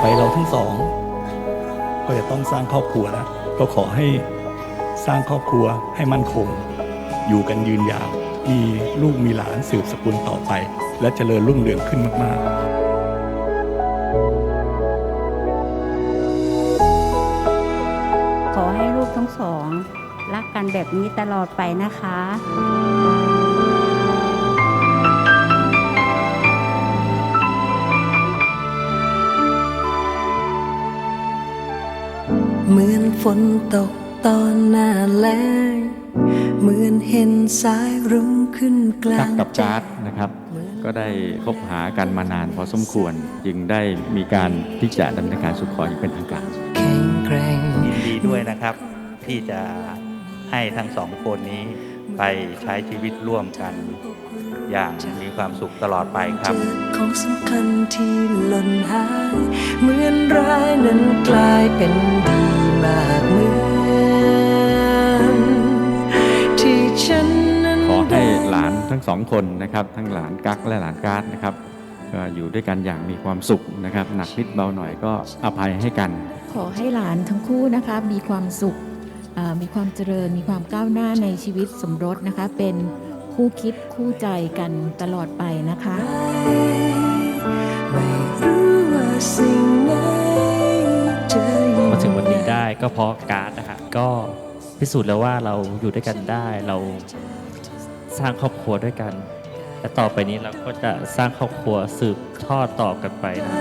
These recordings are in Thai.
ไปเราทั้งสอง ก็จะต้องสร้างครอบครัวแล้วก็ขอให้สร้างครอบครัวให้มั่นคง อยู่กันยืนยาว มีลูกมีหลานสืบสกุลต่อไป และเจริญรุ่งเรืองขึ้นมาก ๆขอให้ลูกทั้งสอง รักกันแบบนี้ตลอดไปนะคะ เหมือนฝนตกตอนหน้าแล้งเหมือนเห็นสายรุ้งขึ้นกลาตักง กับการ์ดนะครับ ก็ได้คบหากันมานานพอสมควร จึงได้มีการที่จะดำเนินการสู่ขออย่างเป็นทางการ แข็งแกร่ง ยินดีด้วยนะครับ ที่จะให้ทั้งสองคนนี้ไปใช้ชีวิตร่วมกัน อย่างมีความสุขตลอดไปครับของสำคัญที่หล่นหายเหมือนร้ายนั้นกลายเป็นดีมากเหมือนที่ฉันนั้นขอให้ได้หลานทั้งสองคนนะครับ ทั้งหลานกั๊กและหลานการ์ดนะครับก็อยู่ด้วยกันอย่างมีความสุขนะครับ หนักนิดเบาหน่อยก็อภัยให้กัน ขอให้หลานทั้งคู่นะคะมีความสุขอ่ามีความเจริญมีความก้าวหน้าในชีวิตสมรสนะคะเป็น คู่คิดคู่ใจกันตลอดไปนะคะมาถึงวันนี้ได้ก็เพราะการ์ดนะฮะก็พิสูจน์แล้วว่าเราอยู่ด้วยกันได้เราสร้างครอบครัวด้วยกันและต่อไปนี้เราก็จะสร้างครอบครัวสืบทอดต่อกันไปนะ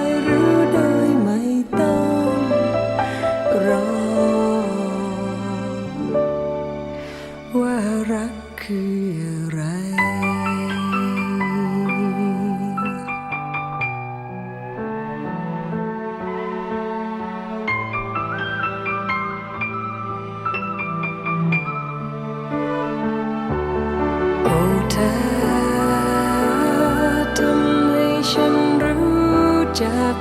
ไร โอ้เธอทำให้ฉันรู้จัก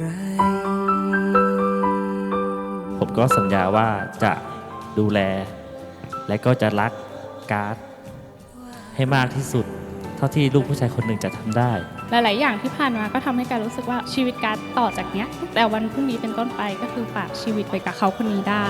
ไร ผมก็สัญญาว่าจะดูแล และก็จะรักการ์ดให้มากที่สุด เท่าที่ลูกผู้ชายคนหนึ่งจะทำได้ หลาย ๆ อย่างที่ผ่านมาก็ทำให้การรู้สึกว่าชีวิตการต่อจากเนี้ย แต่วันพรุ่งนี้เป็นต้นไปก็คือฝากชีวิตไว้กับเขาคนนี้ได้